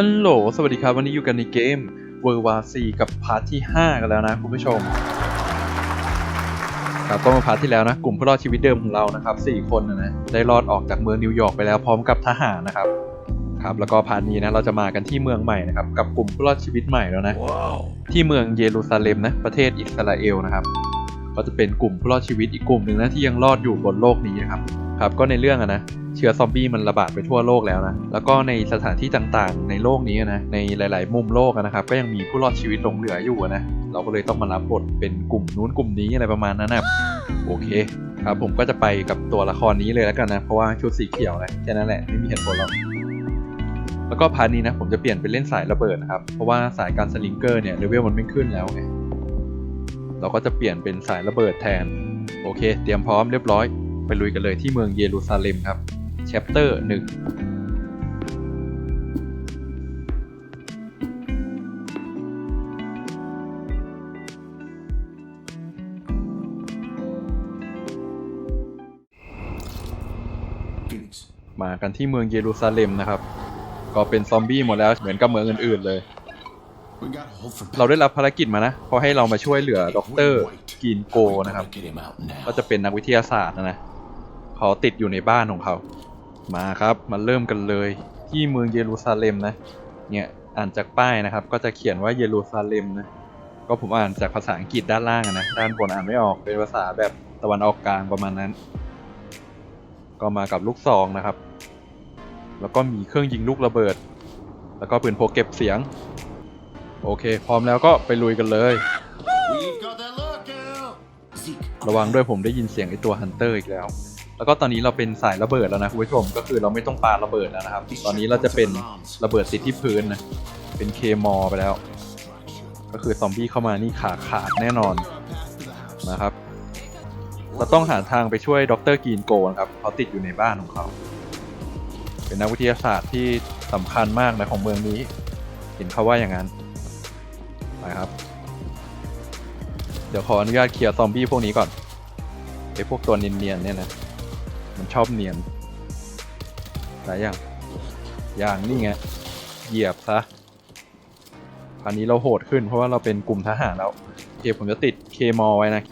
ฮัลโหล สวัสดีครับ วันนี้อยู่กันในเกม w o r l d War 4กับพาร์ทที่ 5 กันแล้วนะคุณผู้ชม ครับก็มาพาร์ทที่แล้วนะ กลุ่มผู้รอดชีวิตเดิมของเรานะครับ 4 คนนะนะ ได้รอดออกจากเมืองนิวยอร์กไปแล้วพร้อมกับทหารนะครับ ครับ แล้วก็พาร์ทนี้นะ เราจะมากันที่เมืองใหม่นะครับ กับกลุ่มผู้รอดชีวิตใหม่แล้วนะที่เมืองเยรูซาเล็มนะ ประเทศอิสราเอลนะครับ ก็จะเป็นกลุ่มผู้รอดชีวิตอีกกลุ่มหนึ่งนะที่ยังรอดอยู่บนโลกนี้นะครับ ครับ ก็ในเรื่องอะนะ เชื้อซอมบี้มันระบาดไปทั่วโลกแล้วนะ แล้วก็ในสถานที่ต่างๆ ในโลกนี้นะ ในหลาย ๆ มุมโลกนะครับ ก็ยังมีผู้รอดชีวิตหลงเหลืออยู่นะ เราก็เลยต้องมารับบทเป็นกลุ่มนู้นกลุ่มนี้อะไรประมาณนั้นนะโอเคครับผมก็จะไปกับตัวละครนี้เลยแล้วกันนะ เพราะว่าชุดสีเขียวนะแค่นั้นแหละไม่มีเหตุผลหรอกแล้วก็พาร์ทนี้นะผมจะเปลี่ยนเป็นเล่นสายระเบิดนะครับ เพราะว่าสายการสลิงเกอร์เนี่ยเลเวลมันไม่ขึ้นแล้วไงเราก็จะเปลี่ยนเป็นสายระเบิดแทน โอเค เตรียมพร้อมเรียบร้อย ไปลุยกันเลยที่เมืองเยรูซาเล็มครับ chapter หนึ่ง Phoenix. มากันที่เมืองเยรูซาเล็มนะครับ ก็เป็นซอมบี้หมดแล้วเหมือนกับเมืองอื่น ๆ เลย เราได้รับภารกิจมานะเขาให้เรามาช่วยเหลือด็อกเตอร์กีนโกนะครับ ก็จะเป็นนักวิทยาศาสตร์นะนะเขาติดอยู่ในบ้านของเขา มาครับมาเริ่มกันเลย ที่เมืองเยรูซาเล็มนะ เนี่ยอ่านจากป้ายนะครับ ก็จะเขียนว่าเยรูซาเล็มนะก็ผมอ่านจากภาษาอังกฤษด้านล่างอะนะด้านบนอ่านไม่ออกเป็นภาษาแบบตะวันออกกลางประมาณนั้น ก็มากับลูกซองนะครับ แล้วก็มีเครื่องยิงลูกระเบิด แล้วก็ปืนพกเก็บเสียง โอเค พร้อมแล้วก็ไปลุยกันเลย We've got that lookout. Zeke. ระวังด้วยผมได้ยินเสียงไอตัวฮันเตอร์อีกแล้ว แล้วก็ตอนนี้เราเป็นสายระเบิดแล้วนะคุณผู้ชมก็คือเราไม่ต้องปาระเบิดแล้วนะครับ ตอนนี้เราจะเป็นระเบิดติดที่พื้นนะเป็นเคมอไปแล้ว ก็คือซอมบี้เข้ามานี่ขาขาดแน่นอนนะครับ เราต้องหาทางไปช่วยดรกีนโกนะครับเขาติดอยู่ในบ้านของเขาเป็นนักวิทยาศาสตร์ที่สำคัญมากนะของเมืองนี้ เห็นเขาว่าอย่างนั้นไปครับเดี๋ยวขออนุญาตเคลียร์ซอมบี้พวกนี้ก่อนไอพวกตัวเนียนๆเนี่ยนะ มันชอบเนียนหลายอย่างอย่างนี่ไง เหยียบซะอันนี้เราโหดขึ้นเพราะว่าเราเป็นกลุ่มทหารแล้วเคผมจะติดเคมอไว้นะ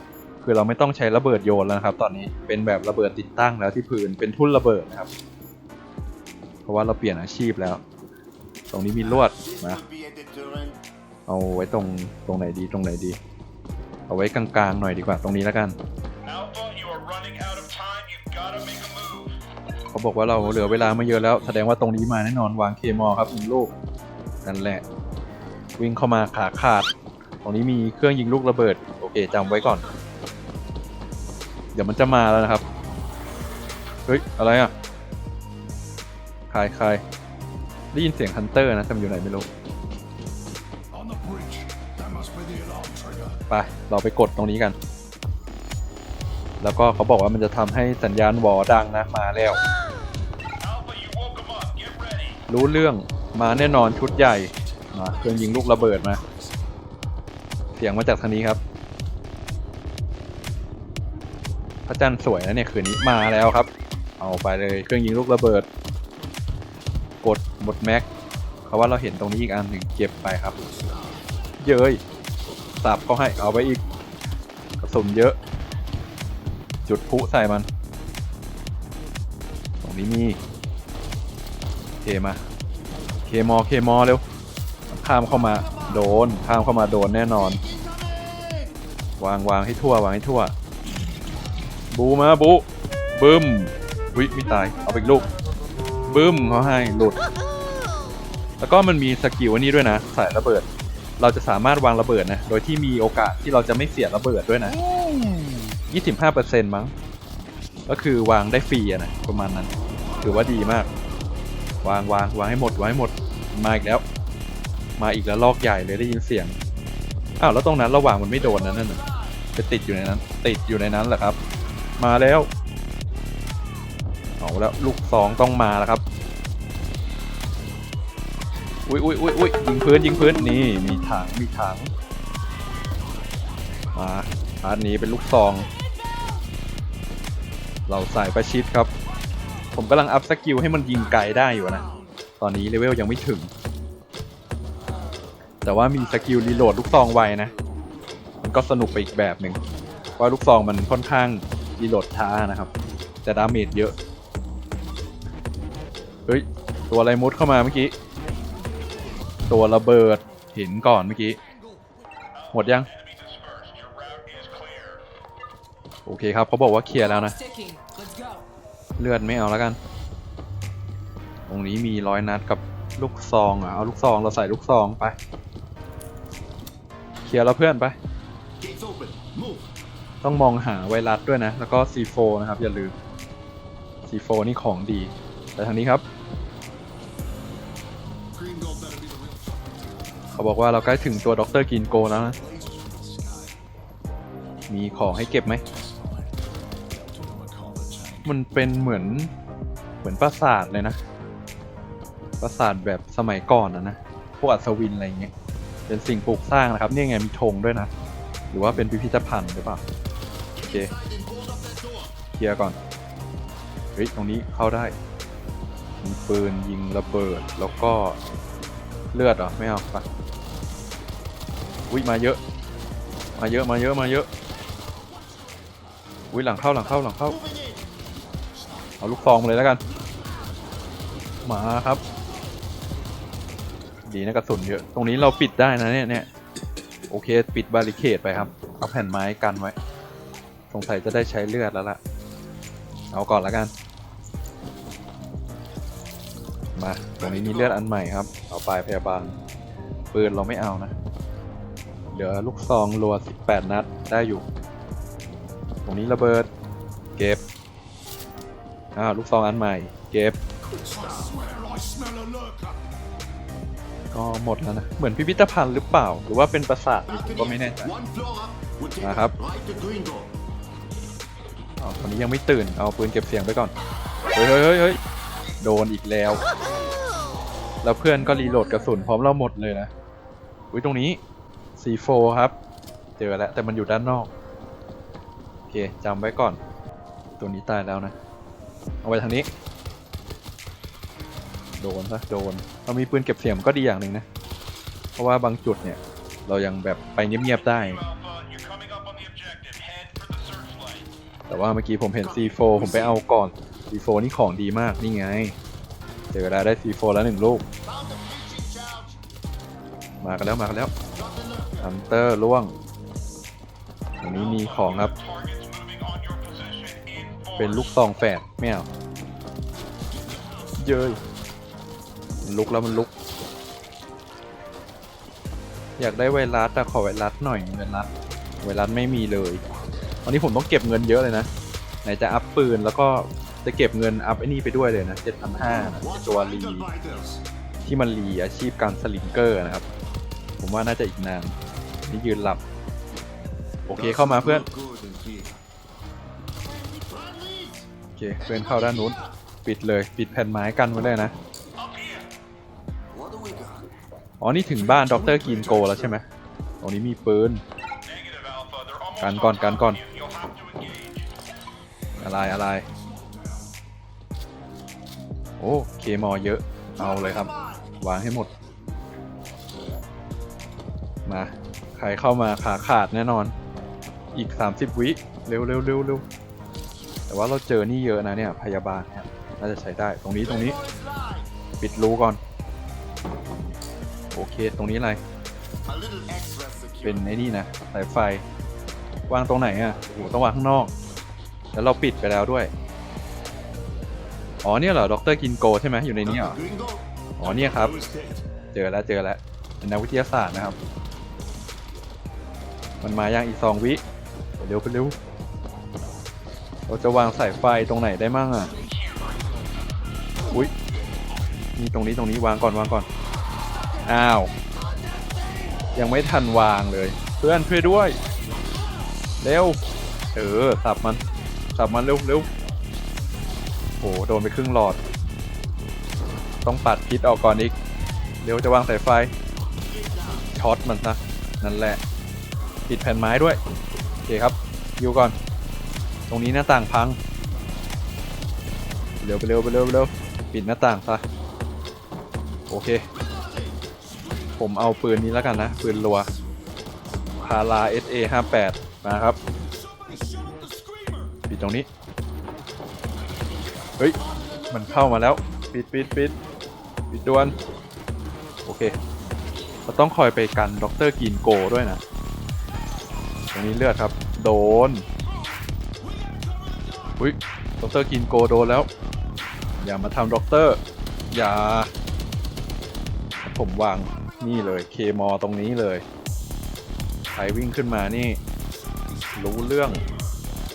คือเราไม่ต้องใช้ระเบิดโยนแล้วนะครับ ตอนนี้เป็นแบบระเบิดติดตั้งแล้วที่พื้นเป็นทุ่นระเบิดนะครับ เพราะว่าเราเปลี่ยนอาชีพแล้ว ตรงนี้มีลวดนะเอาไว้ตรงตรงไหนดีตรงไหนดี เอาไว้กลางๆหน่อยดีกว่าตรงนี้แล้วกัน เขาบอกว่าเราเหลือเวลาไม่เยอะแล้ว แสดงว่าตรงนี้มาแน่นอนวางเคมอครับหนึ่งลูกนั่นแหละ วิ่งเข้ามาขาขาด ตรงนี้มีเครื่องยิงลูกระเบิด โอเคจำไว้ก่อน เดี๋ยวมันจะมาแล้วนะครับ เฮ้ย อะไรอะใครใครได้ยินเสียงฮันเตอร์นะแต่มันอยู่ไหนไม่รู้ไป เราไปกดตรงนี้กัน แล้วก็เขาบอกว่ามันจะทำให้สัญญาณวอดังนะมาแล้ว รู้เรื่องมาแน่นอนชุดใหญ่มาเครื่องยิงลูกระเบิดมา เสียงมาจากทางนี้ครับ พระจันทร์สวยนะเนี่ยคืนนี้มาแล้วครับ เอาไปเลยเครื่องยิงลูกระเบิด กดหมดแม็กเขาว่าเราเห็นตรงนี้อีกอันหนึ่งเก็บไปครับ เย้ยสับเขาให้เอาไปอีกกระสุนเยอะ จุดพุใส่มัน ตรงนี้มี เคมาเคมอเคมอเร็วข้ามเข้ามาโดนข้ามเข้ามาโดนแน่นอน วางวางให้ทั่ววางให้ทั่ว บูมาบูบึ้มวิไม่ตายเอาไปอีกลูกบึ้มเขาให้หลุด แล้วก็มันมีสกิลอันนี้ด้วยนะสายระเบิด เราจะสามารถวางระเบิดนะโดยที่มีโอกาสที่เราจะไม่เสียระเบิดด้วยนะ 25%มั้งก็คือวางได้ฟรีอะนะประมาณนั้น ถือว่าดีมาก วางวางวางให้หมดวางให้หมดมาอีกแล้ว มาอีกแล้วลอกใหญ่เลยได้ยินเสียงอ้าวแล้วตรงนั้นระหว่างมันไม่โดนนะนั่นน่ะไปติดอยู่ในนั้น ติดอยู่ในนั้นแหละครับ มาแล้วเอาแล้วลูกสองต้องมาแล้วครับอุ้ยอุ้ยอุ้ยอุ้ยยิงพื้นยิงพื้นนี่มีถังมีถังมาพาร์ทนี้เป็นลูกซอง เราใส่ประชิดครับ ผมกำลังอัพสกิลให้มันยิงไกลได้อยู่นะ ตอนนี้เลเวลยังไม่ถึง แต่ว่ามีสกิลรีโหลดลูกซองไวนะ มันก็สนุกไปอีกแบบหนึ่งเพราะลูกซองมันค่อนข้างรีโหลดช้านะครับ แต่ดาเมจเยอะ เฮ้ย ตัวอะไรมุดเข้ามาเมื่อกี้ ตัวระเบิดเห็นก่อนเมื่อกี้ หมดยัง โอเคครับเขาบอกว่าเคลียร์แล้วนะ เลือดไม่เอาแล้วกัน ตรงนี้มีร้อยนัดกับลูกซองอะ เอาลูกซองเราใส่ลูกซองไป เคลียร์แล้วเพื่อนไป ต้องมองหาไวรัสด้วยนะ แล้วก็ C4 นะครับ อย่าลืม C4 นี่ของดี แต่ทางนี้ครับ เขาบอกว่าเราใกล้ถึงตัวด็อกเตอร์กินโกแล้วนะ มีของให้เก็บไหม มันเป็นเหมือนเหมือนปราสาทเลยนะ ปราสาทแบบสมัยก่อนนะนะ พวกอัศวินอะไรเงี้ย เป็นสิ่งปลูกสร้างนะครับ นี่ไงมีธงด้วยนะ หรือว่าเป็นพิพิธภัณฑ์หรือเปล่า โอเค เคลียร์ก่อน เฮ้ย ตรงนี้เข้าได้ มีปืนยิงระเบิด แล้วก็เลือดเหรอ ไม่เอาไปอุ้ยมาเยอะ มาเยอะ มาเยอะ มาเยอะ อุ้ยหลังเข้าหลังเข้าหลังเข้า เอาลูกซองมาเลยแล้วกันมาครับ ดีนะกระสุนเยอะ ตรงนี้เราปิดได้นะเนี่ยเนี่ยโอเค ปิดบาริเคดไปครับ เอาแผ่นไม้กันไว้ สงสัยจะได้ใช้เลือดแล้วล่ะ เอาก่อนแล้วกัน มาตรงนี้มีเลือดอันใหม่ครับ เอาไปพยาบาลปืนเราไม่เอานะ เหลือลูกซองรัว 18 นัดได้อยู่ ตรงนี้ระเบิด เก็บ อ้าวลูกซองอันใหม่ เก็บ ก็หมดแล้วนะ เหมือนพิพิธภัณฑ์หรือเปล่า หรือว่าเป็นปราสาทก็ไม่แน่ใจ One floor up. We'll take Ah, it hap. right to green door. อ๋อตอนนี้ยังไม่ตื่น เอาปืนเก็บเสียงไปก่อนเฮ้ยเฮ้ยเฮ้ยเฮ้ยโดนอีกแล้ว แล้วเพื่อนก็รีโหลดกระสุนพร้อมเราหมดเลยนะ อุ้ยตรงนี้ C4 ครับ เจอแล้วแต่มันอยู่ด้านนอก โอเคจำไว้ก่อน ตัวนี้ตายแล้วนะ เอาไปทางนี้ โดนซะโดนเรามีปืนเก็บเสียงก็ดีอย่างหนึ่งนะ เพราะว่าบางจุดเนี่ย เรายังแบบไปเงียบๆได้ แต่ว่าเมื่อกี้ผมเห็น C4 ผมไปเอาก่อน C4 นี่ของดีมากนี่ไง เจอแล้วได้ C4 แล้วหนึ่งลูก มากันแล้วมากันแล้วฮันเตอร์ล่วงตรงนี้มีของครับ เป็นลูกซองแฝดไม่เอาเย้ยลุกแล้วมันลุก อยากได้ไวรัสแต่ขอไวรัสหน่อยไวรัสไวรัสไม่มีเลยวันนี้ผมต้องเก็บเงินเยอะเลยนะ ไหนจะอัพปืนแล้วก็จะเก็บเงินอัพไอ้นี่ไปด้วยเลยนะ7,500นะ Watch ตัวรีที่มันรีอาชีพการสลิงเกอร์นะครับ ผมว่าน่าจะอีกนานนี่ยืนหลับ โอเคเข้ามาเพื่อน เคเพื่อนเข้าด้านนู้น ปิดเลย ปิดแผ่นไม้กันไว้เลยนะ อ๋อ นี่ถึงบ้านด็อกเตอร์กินโกแล้วใช่ไหมตรงนี้มีปืน กันก่อนกันก่อน อะไรอะไร โอ้เคมอเยอะ เอาเลยครับ วางให้หมด มา ใครเข้ามาขาขาดแน่นอน อีก 30 วิ เร็วเร็วเร็วเร็ว แต่ว่าเราเจอนี่เยอะนะเนี่ยพยาบาลเนี่ยน่าจะใช้ได้ตรงนี้ตรงนี้ ปิดรูก่อน โอเคตรงนี้อะไร เป็นไอ้นี่นะสายไฟ วางตรงไหนอะโอ้โหต้องวางข้างนอก แล้วเราปิดไปแล้วด้วย อ๋อเนี่ยเหรอดรกินโกใช่ไหมอยู่ในนี้เหรออ๋อเนี่ยครับ เจอแล้วเจอแล้วเป็นนักวิทยาศาสตร์นะครับ มันมาอย่างอีกสองวิ เร็วไปเร็ว เราจะวางสายไฟตรงไหนได้มั่งอะ อุ้ยนี่ตรงนี้ตรงนี้วางก่อนวางก่อน อ้าว ยังไม่ทันวางเลย เพื่อนช่วยด้วย เร็ว เออสับมันสับมันเร็วเร็วโหโดนไปครึ่งหลอด ต้องปัดพิษออกก่อนอีก เร็วจะวางสายไฟ ช็อตมันซะนั่นแหละ ปิดแผ่นไม้ด้วย โอเคครับอยิวก่อน ตรงนี้หน้าต่างพัง เร็วไปเร็วไปเร็วไปเร็วปิดหน้าต่างซะโอเค ผมเอาปืนนี้แล้วกันนะ ปืนรัวพารา SA 58มาครับ ปิดตรงนี้ เฮ้ย มันเข้ามาแล้ว ปิดปิดปิดปิดดวน โอเคเราต้องคอยไปกันด็อกเตอร์กินโกด้วยนะ ตรงนี้เลือดครับ โดน อุ้ยด็อกเตอร์กินโกโดนแล้ว อย่ามาทำด็อกเตอร์ อย่า ผมวางนี่เลยเคมอตรงนี้เลยใครวิ่งขึ้นมานี่ รู้เรื่อง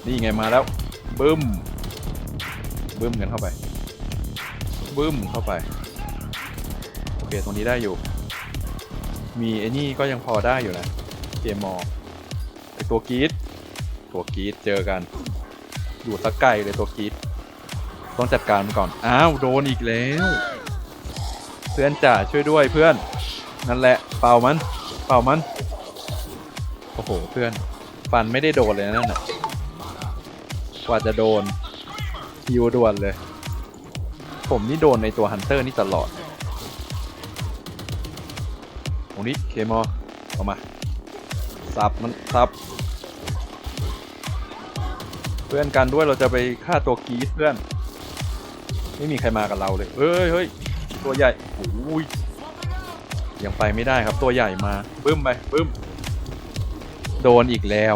นี่ไงมาแล้วบึ้มบึ้มกันเข้าไปบึ้มเข้าไปโอเคตรงนี้ได้อยู่ มีไอ้นี่ก็ยังพอได้อยู่นะเกมอไอตัวกีดตัวกีดเจอกัน อยู่สักไกลเลยตัวกรีดต้องจัดการมันก่อน อ้าว โดนอีกแล้ว เพื่อนจ่าช่วยด้วยเพื่อน นั่นแหละ เป่ามัน เป่ามัน โอ้โห เพื่อน ฟันไม่ได้โดนเลยนะั่นน่ะกว่าจะโดนฮิวด่วนเลย ผมนี่โดนในตัวฮันเตอร์นี่ตลอดตรงนี้เคมอเอามา สับมัน สับ พื่อนกันด้วยเราจะไปฆ่าตัวกีดเพื่อน ไม่มีใครมากับเราเลยเฮ้ยเฮ้ยตัวใหญ่โอ้ยยังไปไม่ได้ครับตัวใหญ่มาบึ้มไปบึ้ม โดนอีกแล้ว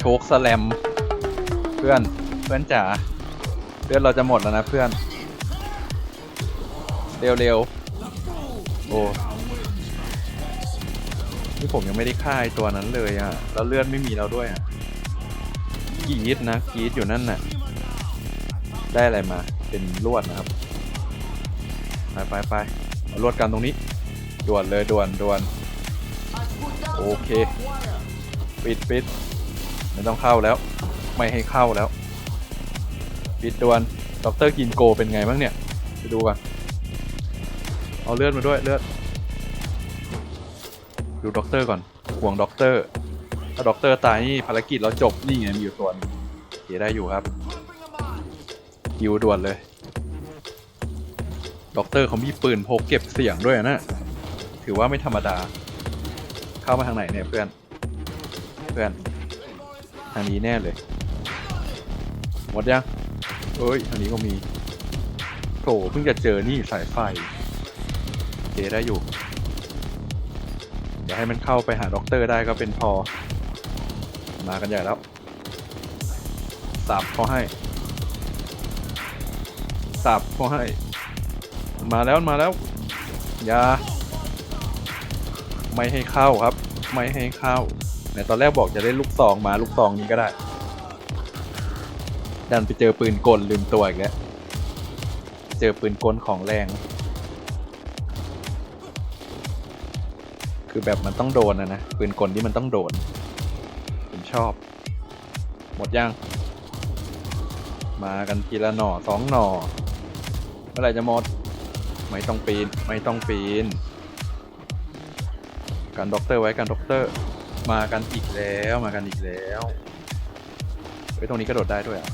โชคสแลม เพื่อนเพื่อนจ๋าเพื่อนเราจะหมดแล้วนะเพื่อน เร็วเร็วๆโอ้นี่ผมยังไม่ได้ฆ่าไอ้ตัวนั้นเลยอะแล้วเลือดไม่มีแล้วด้วยอะ กรีดนะกรีดอยู่นั่นน่ะ ได้อะไรมาเป็นลวดนะครับ ไปไปไปลวดกันตรงนี้ ด่วนเลยด่วนด่วนโอเค ปิดปิดไม่ต้องเข้าแล้ว ไม่ให้เข้าแล้ว ปิดด่วนด็อกเตอร์กินโกเป็นไงบ้างเนี่ยไปดูกันเอาเลือดมาด้วยเลือดดูด็อกเตอร์ก่อนห่วงด็อกเตอร์ ถ้าด็อกเตอร์ตายนี่ภารกิจเราจบนี่ไงมีอยู่ตัวนึงเคได้อยู่ครับฮิวด่วนเลยด็อกเตอร์เขามีปืนพกเก็บเสียงด้วยนะถือว่าไม่ธรรมดา เข้ามาทางไหนเนี่ยเพื่อน เพื่อน ทางนี้แน่เลย หมดยังเอ้ยทางนี้ก็มีโถเพิ่งจะเจอนี่สายไฟเคได้อยู่ เดี๋ยวให้มันเข้าไปหาด็อกเตอร์ได้ก็เป็นพอ มากันใหญ่แล้วสับเขาให้สับเขาให้ มาแล้วมาแล้วอย่าไม่ให้เข้าครับ ไม่ให้เข้าในตอนแรกบอกจะได้ลูกซองมาลูกซองนี้ก็ได้ ดันไปเจอปืนกลลืมตัวอีกแล้วเจอปืนกลของแรง คือแบบมันต้องโดนนะนะปืนกลที่มันต้องโดน ชอบ หมดยัง มากันทีละหน่อสองหน่อเมื่อไหร่จะหมด ไม่ต้องปีน ไม่ต้องปีน กันด็อกเตอร์ไว้กันด็อกเตอร์ มากันอีกแล้วมากันอีกแล้วเฮ้ตรงนี้กระโดดได้ด้วยอะ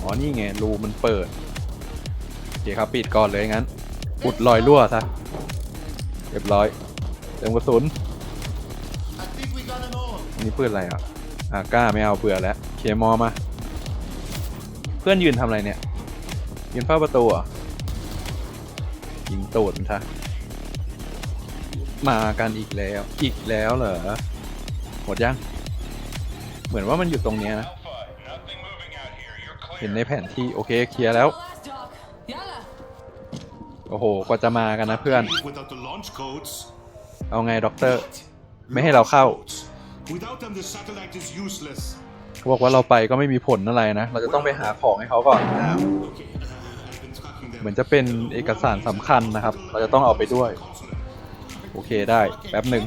อ๋อนี่ไงรูมันเปิดโอเคครับปิดก่อนเลยงั้นอุดรอยรั่วซะเรียบร้อยเต็มกระสุน นี่ปืนอะไรอะอาก้าไม่เอาเบื่อแล้วเคมอมา เพื่อนยืนทำอะไรเนี่ย ยืนเฝ้าประตูอะยิงตูดมันซะมากันอีกแล้ว อีกแล้วเหรอ หมดยัง เหมือนว่ามันอยู่ตรงเนี้ยนะ เห็นในแผนที่โอเคเคลียร์แล้ว โอ้โหกว่าจะมากันนะเพื่อน เอาไงด็อกเตอร์ ไม่ให้เราเข้า Without them, the satellite is useless. เขาบอกว่าเราไปก็ไม่มีผลอะไรนะ เราจะต้องไปหาของให้เขาก่อน Okay, uh, I've been tracking them. เหมือนจะเป็นเอกสารสำคัญนะครับ เราจะต้องเอาไปด้วยโอเคได้ แป๊บหนึ่ง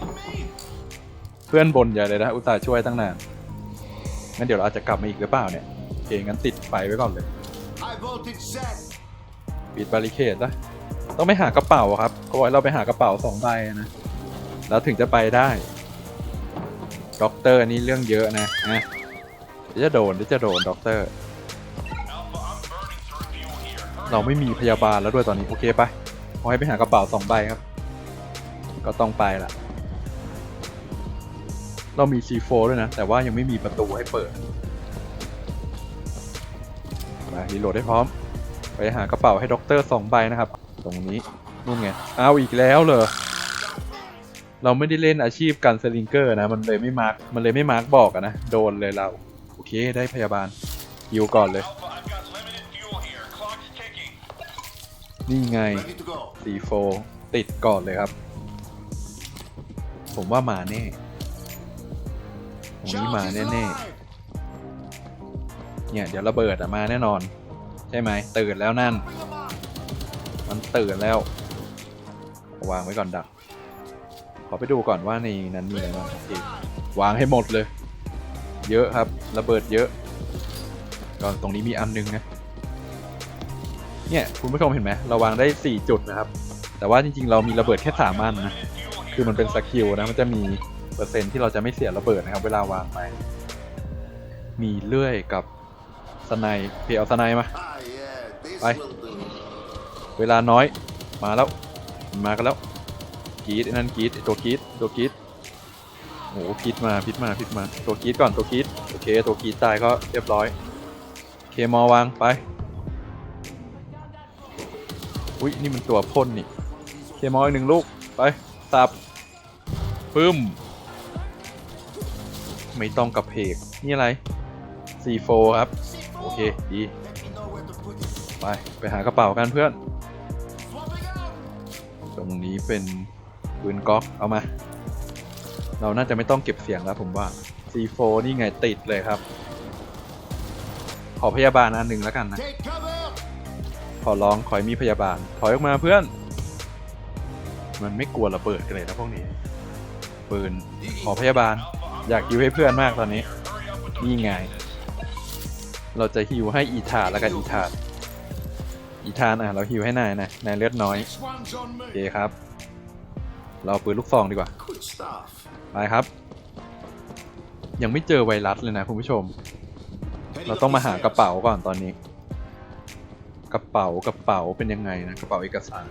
เพื่อนบนใหญ่เลยนะ อุตส่าห์ช่วยตั้งนาน งั้นเดี๋ยวเราอาจจะกลับมาอีกหรือเปล่าเนี่ย โอเค งั้นติดไฟไว้ก่อนเลย High voltage set. ปิดบาริเคดนะต้องไปหากระเป๋าครับเขาบอกให้เราไปหากระเป๋าสองใบนะ แล้วถึงจะไปได้ ด็อกเตอร์นี่เรื่องเยอะนะนะจะโดนจะโดนด็อกเตอร์ เราไม่มีพยาบาลแล้วด้วยตอนนี้ โอเคไปขอให้ไปหากระเป๋าสองใบครับ ก็ต้องไปละเรามี C4 ด้วยนะ แต่ว่ายังไม่มีประตูให้เปิดมารีโหลดให้พร้อม ไปหากระเป๋าให้ด็อกเตอร์สองใบนะครับ ตรงนี้นู่นไง เอาอีกแล้วเหรอ เราไม่ได้เล่นอาชีพกันสลิงเกอร์นะ มันเลยไม่มาร์กมันเลยไม่มาร์กบอกอะนะ โดนเลยเรา โอเคได้พยาบาลยิวก่อนเลย นี่ไง Ready to go. C4 ติดก่อนเลยครับ ผมว่ามาแน่ตรงนี้มาแน่ alive. ๆเนี่ยเดี๋ยวระเบิดอะมาแน่นอน ใช่ไหมตื่นแล้วนั่น มันตื่นแล้ว วางไว้ก่อนดัก ขอไปดูก่อนว่าในนั้นมีอะไรบ้างอเควางให้หมดเลย เยอะครับ ระเบิดเยอะก่อนตรงนี้มีอันนึงนะ เนี่ยคุณผู้ชมเห็นไหมเราวางได้ 4 จุดนะครับ แต่ว่าจริงๆ เรามีระเบิดแค่3อันนะ คือมันเป็นสกิลนะ มันจะมีเปอร์เซ็นที่เราจะไม่เสียระเบิดนะครับ เวลาวางไป มีเลื่อยกับสไนเพียเอาสไนมา Ah, yeah, this Bye. will do. เวลาน้อย มาแล้ว มากันแล้ว กรีดไอ้นั่นกรีดไอ้ตัวกรีดตัวกรีดโอ้โหพิษมาพิษมาพิษมาตัวกรีดก่อนตัวกรีดโอเคตัวกรีดตายก็เรียบร้อยเคมอวางไปอุ้ยนี่มันตัวพ่นนี่เคมออีกหนึ่งลูกไปสับปึ้มไม่ต้องกับเพกนี่อะไร C4 ครับ โอเค ดี ไป ไปหากระเป๋ากันเพื่อน ตรงนี้เป็น ปืนก๊อกเอามา เราน่าจะไม่ต้องเก็บเสียงแล้วผมว่า C4 นี่ไงติดเลยครับ ขอพยาบาลอันหนึ่งแล้วกันนะ Take cover. ขอร้องขอให้มีพยาบาล ถอยออกมาเพื่อน มันไม่กลัวระเบิดกันเลยนะพวกนี้ ปืน ขอพยาบาล อยากฮิวให้เพื่อนมากตอนนี้ นี่ไง เราจะฮิวให้อีธาแล้วกันอีธาอีธานอะเราฮิวให้นายนะ นายเลือดน้อย Next one's on โอ me. เคครับ เราเอาปืนลูกซองดีกว่า ไปครับ ยังไม่เจอไวรัสเลยนะคุณผู้ชม เราต้องมาหากระเป๋าก่อนตอนนี้ กระเป๋ากระเป๋าเป็นยังไงนะ กระเป๋าเอกสาร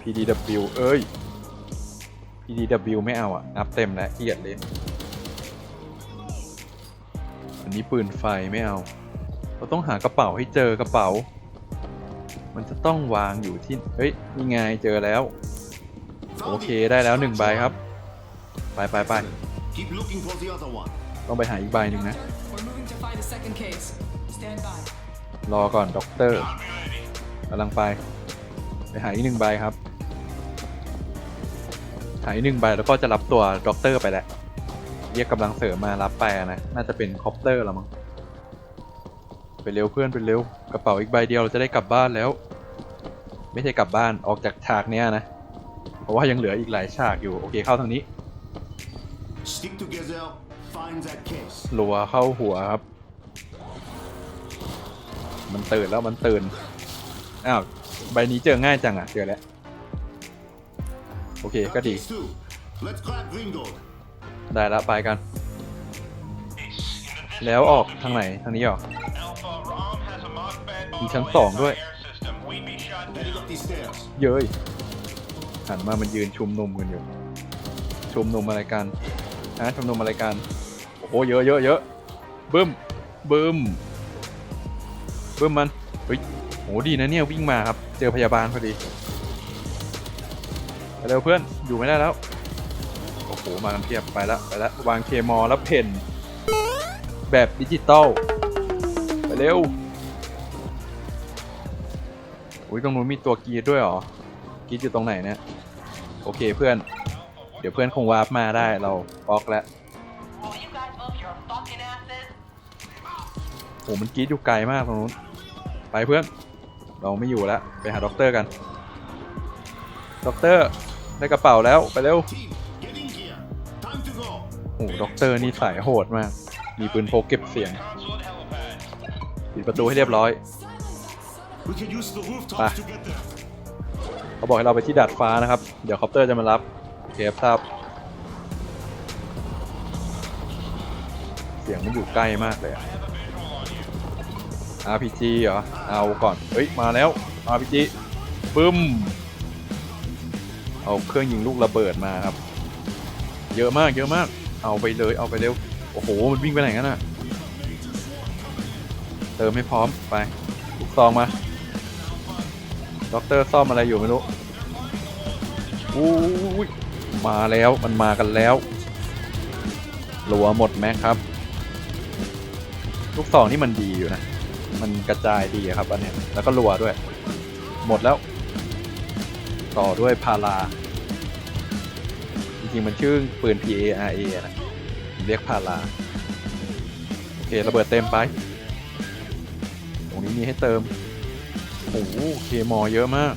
PDW เอ้ย PDW ไม่เอาอะอัพเต็มแล้วเกียดเลย อันนี้ปืนไฟไม่เอา เราต้องหากระเป๋าให้เจอกระเป๋า มันจะต้องวางอยู่ที่ เฮ้ย นี่ไงเจอแล้ว โอเค it. ได้แล้วหนึ่งใบครับ ไปไปไป Keep looking for the other one. ต้องไปหาอีกใบหนึ่งนะ Doctor, we're moving to find a second case. Stand by. รอก่อนด็อกเตอร์กำลังไป ไปหาอีกหนึ่งใบครับ หาอีกหนึ่งใบแล้วก็จะรับตัวด็อกเตอร์ไปแหละเรียกกำลังเสริมมารับไปอะนะ น่าจะเป็นคอปเตอร์ละมั้ง ไปเร็วเพื่อนไปเร็ว กระเป๋าอีกใบเดียวเราจะได้กลับบ้านแล้ว ไม่ใช่กลับบ้านออกจากฉากเนี้ยนะเพ ราะว่ายังเหลืออีกหลายฉากอยู่ โอเคเข้าทางนี้ Stick together. Find that case. รัวเข้าหัวครับ มันตื่นแล้วมันตื่น อ้าว ใบนี้เจอง่ายจังอะ เจอแล้ว โอเคก็ Got ดี these two. Let's grab Gringo. ได้ละไปกัน แล้วออกทางไหนทางนี้เหรอ Alpha, Rom has a mock bed มี on ชั้น the สองด้วย air system. We'd be shot Heading down. up these stairs. เย้ย หันมามันยืนชุมนุมกันอยู่ ชุมนุมอะไรกันฮะชุมนุมอะไรกัน โอ้โหเยอะเยอะเยอะบึ้มบึ้มบึ้มมันเฮ้ยโหดีนะเนี่ยวิ่งมาครับ เจอพยาบาลพอดีไปเร็วเพื่อนอยู่ไม่ได้แล้วโอ้โหมากันเพียบไปแล้วไปแล้ววางเคมอแล้วเพนแบบดิจิตอลไปเร็วอุ้ยตรงนู้นมีตัวกีดด้วยเหรอ กรีดอยู่ตรงไหนเนี่ย โอเคเพื่อน เดี๋ยวเพื่อนคงวาร์ปมาได้เราบล็อกแล้ว Will you guys move your fucking asses? โอ้มันกรีดอยู่ไกลมากตรงนู้น ไปเพื่อน เราไม่อยู่แล้วไปหาด็อกเตอร์กัน ด็อกเตอร์ได้กระเป๋าแล้วไปเร็ว โอ้โหด็อกเตอร์นี่สายโหดมาก มีปืนพกเก็บเสียง ปิดประตูให้เรียบร้อย We can use the rooftops Ah. to get there. เขาบอกให้เราไปที่ดาดฟ้านะครับ เดี๋ยวคอปเตอร์จะมารับเคครับทราบ เสียงมันอยู่ใกล้มากเลยอะ RPG เหรอ เอาก่อน เฮ้ย มาแล้ว RPG ปึ้ม เอาเครื่องยิงลูกระเบิดมาครับ เยอะมาก เยอะมาก เอาไปเลย เอาไปเร็ว โอ้โห มันวิ่งไปไหนกันน่ะเติมให้พร้อม ไปลูกซองมา ด็อกเตอร์ซ่อมอะไรอยู่ไม่รู้อู้ยมาแล้วมันมากันแล้วรัวหมดแม็กครับ ลูกซองนี่มันดีอยู่นะ มันกระจายดีครับอันนี้แล้วก็รัวด้วย หมดแล้ว ต่อด้วยพาราจริงๆมันชื่อปืน P A R A นะเรียกพาราโอเคระเบิดเต็มไป ตรงนี้มีให้เติม โอ้โหเคมอเยอะมาก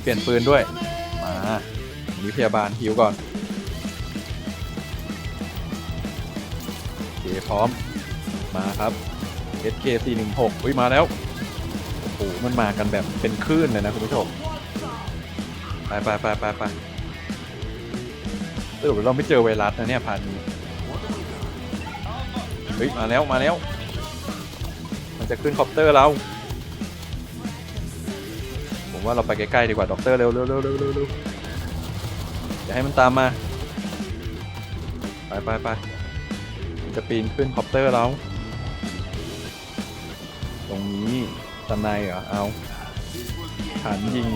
เปลี่ยนปืนด้วย มามีพยาบาลฮิวก่อนเคพร้อม มาครับ SK 416อุ้ยมาแล้ว โอ้โห มันมากันแบบเป็นคลื่นเลยนะคุณผู้ชม ไปไปไปไปไปเออเราไม่เจอไวรัสนะเนี่ยพันนี้เฮ้ย มาแล้วมาแล้ว มันจะขึ้นคอปเตอร์เรา ว่าเราไปใกล้ๆดีกว่าด็อกเตอร์เร็วเร็วเร็วเร็วเร็วอย่าให้มันตามมา ไปไปไปจะปีนขึ้นคอปเตอร์เราตรงนี้ตะไนเหรอเอาฐานยิง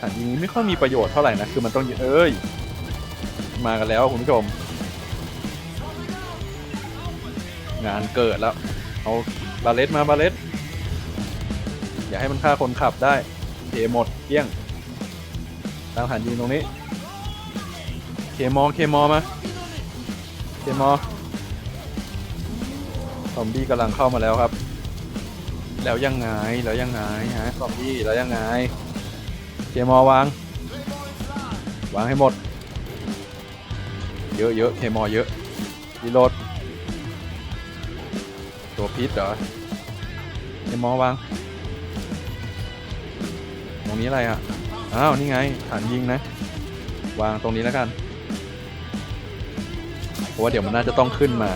ฐานยิงไม่ค่อยมีประโยชน์เท่าไหร่นะคือมันต้องยิงเอ้ยมากันแล้วคุณผู้ชม งานเกิดแล้ว เอาบาเลสมาบาเลสอย่าให้มันฆ่าคนขับได้ เทหมดเกี้ยงตั้งฐานยิงตรงนี้ เคมอเคมอมา เคมอซอมบี้กำลังเข้ามาแล้วครับ แล้วยังไง แล้วยังไงฮะ ซอมบี้ แล้วยังไง เคมอวาง วางให้หมด เยอะเยอะเคมอเยอะรีโหลด ตัวพิษเหรอเคมอวาง รงนี้อะไรอะ อ้าว นี่ไง ฐานยิงนะ วางตรงนี้แล้วกันเพราะว่าเดี๋ยวมันน่าจะต้องขึ้นมา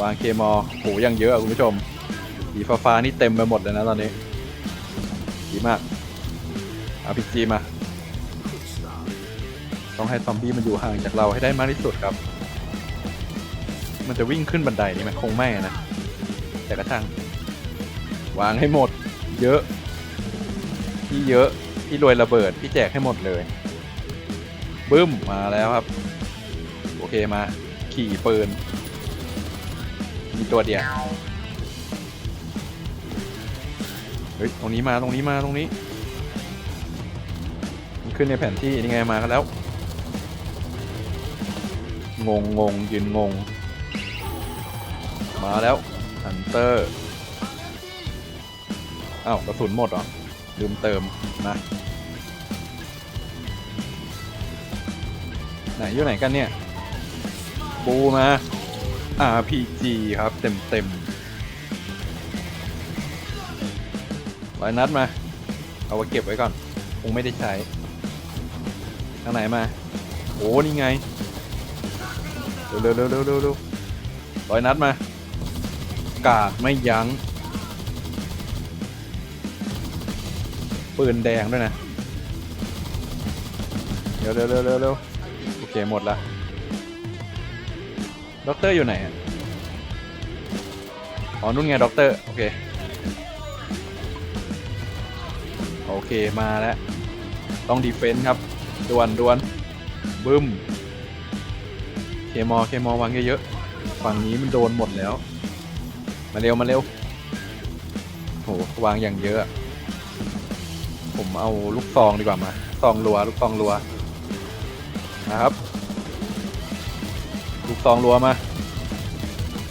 วางเคมอโหยังเยอะอะคุณผู้ชมสีฟ้าฟ้านี่เต็มไปหมดเลยนะตอนนี้ดีมาก เอาพิจีมา ต้องให้ซอมบี้มันอยู่ห่างจากเราให้ได้มากที่สุดครับ มันจะวิ่งขึ้นบันไดนี่มันคงไม่นะ แต่กระทั่ง วางให้หมด เยอะ พี่เยอะ พี่รวยระเบิด พี่แจกให้หมดเลยบึ้ม มาแล้วครับ โอเคมา ขี่ปืน มีตัวเดียว เฮ้ย ตรงนี้มาตรงนี้มาตรงนี้มันขึ้นในแผนที่นี่ไงมากันแล้ว งงงงยืนงง มาแล้วฮันเตอร์อ้าวกระสุนหมดเหรอ ลืมเติมมาไหนอยู่ไหนกันเนี่ย บูมา RPG ครับเต็มเต็มร้อยนัดมา เอาไว้เก็บไว้ก่อน คงไม่ได้ใช้ทางไหนมา โอ้ นี่ไง เร็วเร็วเร็วเร็วเร็วเร็วร้อยนัดมา กาดไม่ยัง้ง ปืนแดงด้วยนะ เร็วเร็วเร็วเร็วเร็วโอเคหมดละด็อกเตอร์อยู่ไหนอ๋อนู่นไงด็อกเตอร์โอเค โอเคมาแล้ว ต้องดีเฟนส์ครับดวนดวนบึ้มเคมอเคมอวางเยอะๆฝั่งนี้มันโดนหมดแล้ว มาเร็วมาเร็วโหวางอย่างเยอะ ผมเอาลูกซองดีกว่ามาซองรัว ลูกซองรัวนะครับ ลูกซองรัวมา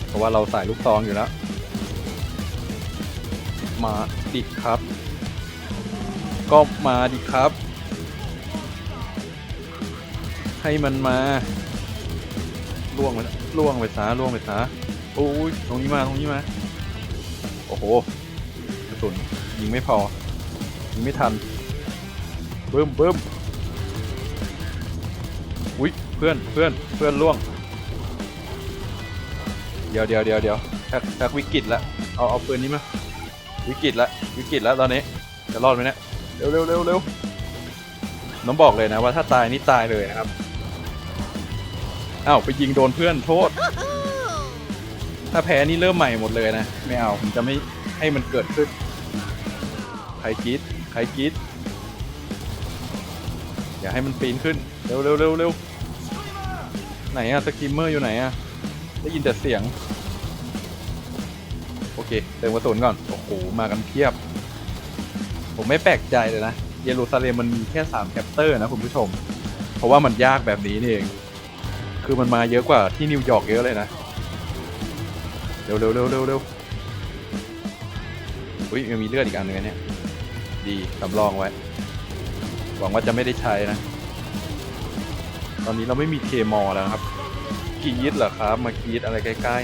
เพราะว่าเราใส่ลูกซองอยู่แล้ว มาดิครับ ก็มาดิครับ ให้มันมาล่วงไปล่วงไปซะล่วงไปซะโอ้ยตรงนี้มาตรงนี้มา โอ้โหกระสุนยิงไม่พอ ยิงไม่ทันบึ้มบึ้มอุ้ยเพื่อนเพื่อนเพื่อนล่วง เดี๋ยวเดี๋ยวเดี๋ยวเดี๋ยวแท็กแท็กวิกฤตแล้วเอาเอาปืนนี้มาวิกฤตแล้ววิกฤตแล้วตอนนี้จะรอดไหมเนี่ยเร็วเร็วเร็วเร็วน้องบอกเลยนะว่าถ้าตายนี่ตายเลยนะครับอ้าวไปยิงโดนเพื่อนโทษ ถ้าแพ้นี่เริ่มใหม่หมดเลยนะ ไม่เอาผมจะไม่ให้มันเกิดขึ้นใครกรีด รกรีดอย่าให้มันปีนขึ้น เร็วเร็วเร็วเร็วไหนอะสกิมเมอร์อยู่ไหนอะได้ยินแต่เสียง โอเคเติมกระสุนก่อน โอ้โห มากันเพียบ ผมไม่แปลกใจเลยนะ เยรูซาเล็มมันมีแค่3แคปเตอร์นะคุณผู้ชม เพราะว่ามันยากแบบนี้นี่เอง คือมันมาเยอะกว่าที่นิวยอร์กเยอะเลยนะ เร็วเร็วเร็วเร็วเร็วอุ้ยยังมีเลือดอีกอันหนึงเนี่ย ดีสำรองไว้ หวังว่าจะไม่ได้ใช้นะ ตอนนี้เราไม่มีเคมอแล้วครับกรีดเหรอครับ มากรีดอะไรใกล้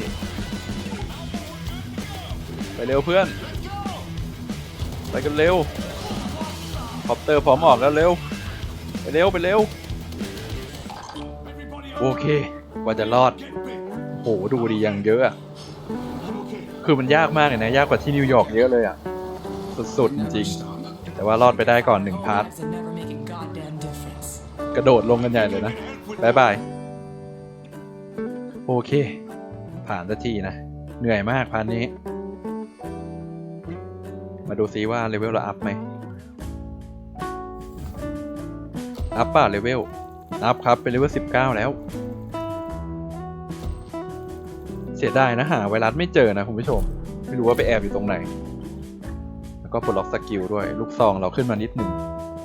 ๆ ไปเร็วเพื่อน ไปกันเร็วคอปเตอร์พร้อมออกแล้วเร็ว ไปเร็ว ไปเร็ว โอเค กว่าจะรอด โห ดูดีอย่างเยอะอะคือมันยากมากเลยนะ ยากกว่าที่นิวยอร์กเยอะเลยอะสุดๆ จริง แต่ว่ารอดไปได้ก่อนหนึ่งพาร์ทกระโดดลงกันใหญ่เลยนะบายบาย โอเค ผ่านสักทีนะ เหนื่อยมากพาร์ทนี้ มาดูซิว่าเลเวลเราอัพไหมอัพป่ะเลเวลอัพครับเป็นเลเวล19 แล้ว เสียดายนะหาไวรัสไม่เจอนะคุณผู้ชม ไม่รู้ว่าไปแอบอยู่ตรงไหน ก็ปลดล็อกสกิลด้วย ลูกซองเราขึ้นมานิดหนึ่ง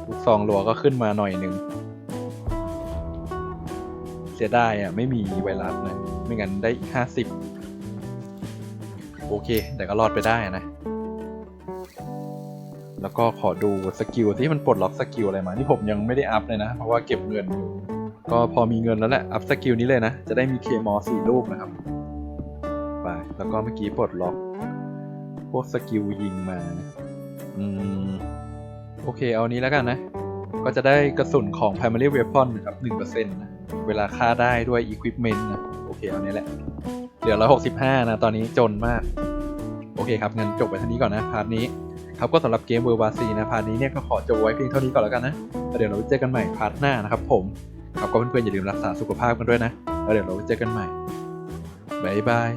ลูกซองรัวก็ขึ้นมาหน่อยหนึ่ง เสียดายอะ ไม่มีไวรัสนะ ไม่งั้นได้อีกห้าสิบโอเค แต่ก็รอดไปได้นะ แล้วก็ขอดูสกิลที่มันปลดล็อกสกิลอะไรมาที่ผมยังไม่ได้อัพเลยนะ เพราะว่าเก็บเงินอยู่ก็พอมีเงินแล้วแหละอัพสกิลนี้เลยนะ จะได้มีเคมอสี่ลูกนะครับไปแล้วก็เมื่อกี้ปลดล็อกพวกสกิลยิงมานะ อืมโอเค เอานี้แล้วกันนะ ก็จะได้กระสุนของ primary weapon นะครับ1%นต์นะ เวลาฆ่าได้ด้วย equipment นะ โอเค เอานี้แหละเหลือ165นะ ตอนนี้จนมาก โอเคครับ งั้นจบไปท่านี้ก่อนนะ พาร์ทนี้ ครับ ก็สำหรับเกมเวอร์วาซีนะ พาร์ทนี้เนี่ยก็ขอจบไว้เพียงเท่านี้ก่อนแล้วกันนะแล้วเดี๋ยวเราเจอกันใหม่พาร์ทหน้านะครับผม ครับก็เพื่อนๆอย่าลืมรักษาสุขภาพกันด้วยนะ แล้วเดี๋ยวเราเจอกันใหม่บ๊ายบาย